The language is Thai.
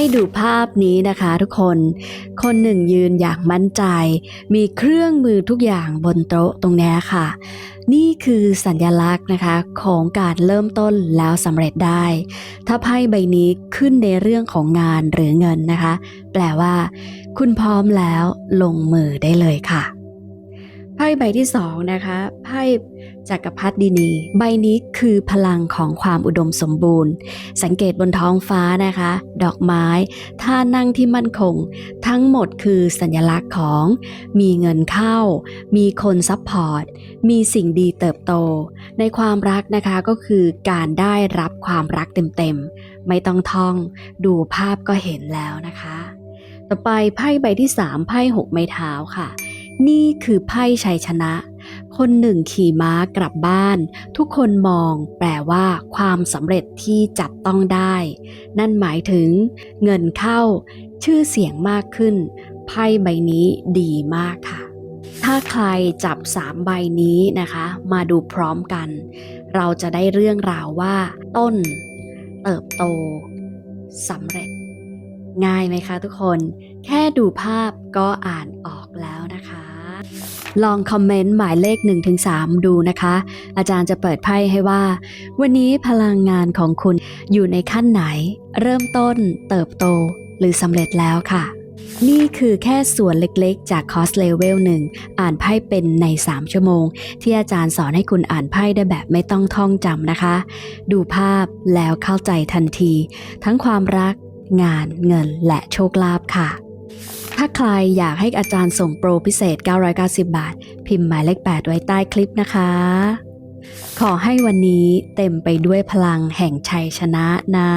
ให้ดูภาพนี้นะคะทุกคน คนหนึ่งยืนอย่างมั่นใจ มีเครื่องมือทุกอย่างบนโต๊ะตรงนี้ค่ะ นี่คือสัญลักษณ์นะคะของการเริ่มต้นแล้วสำเร็จได้ ถ้าไพ่ใบนี้ขึ้นในเรื่องของงานหรือเงินนะคะ แปลว่า คุณพร้อมแล้วลงมือได้เลยค่ะ ไพ่ใบที่สองนะคะไพ่จักรพรรดินี ใบนี้คือพลังของความอุดมสมบูรณ์ สังเกตบนท้องฟ้านะคะ ดอกไม้ท่านั่งที่มั่นคง ทั้งหมดคือสัญลักษณ์ของ มีเงินเข้า มีคนซัพพอร์ต มีสิ่งดีเติบโต ในความรักนะคะก็คือการได้รับความรักเต็มๆ ไม่ต้องท่อง ดูภาพก็เห็นแล้วนะคะ ต่อไปไพ่ใบที่สามไพ่หกไม้เท้าค่ะ นี่คือไพ่ชัยชนะ คนหนึ่งขี่ม้ากลับบ้าน ทุกคนมองแปลว่าความสำเร็จที่จับต้องได้ นั่นหมายถึง เงินเข้า ชื่อเสียงมากขึ้น ไพ่ใบนี้ดีมากค่ะ ถ้าใครจับ3ใบนี้นะคะ มาดูพร้อมกัน เราจะได้เรื่องราวว่า ต้น เติบโตสำเร็จ ง่ายไหมคะทุกคน แค่ดูภาพก็อ่านออก ลองคอมเมนต์หมายเลข 1-3 ดูนะคะ อาจารย์จะเปิดไพ่ให้ว่า วันนี้พลังงานของคุณอยู่ในขั้นไหน เริ่มต้น เติบโต หรือสำเร็จแล้วค่ะ นี่คือแค่ส่วนเล็กๆ จากคอร์สเลเวลหนึ่งอ่านไพ่เป็นใน 3 ชั่วโมง ที่อาจารย์สอนให้คุณอ่านไพ่ได้แบบไม่ต้องท่องจำนะคะ ดูภาพแล้วเข้าใจทันที ทั้งความรัก งานเงินและโชคลาภค่ะ ถ้าใครอยากให้อาจารย์ส่งโปรพิเศษ 990 บาท พิมพ์หมายเลข 8 ไว้ใต้คลิปนะคะ ขอให้วันนี้เต็มไปด้วยพลังแห่งชัยชนะนะ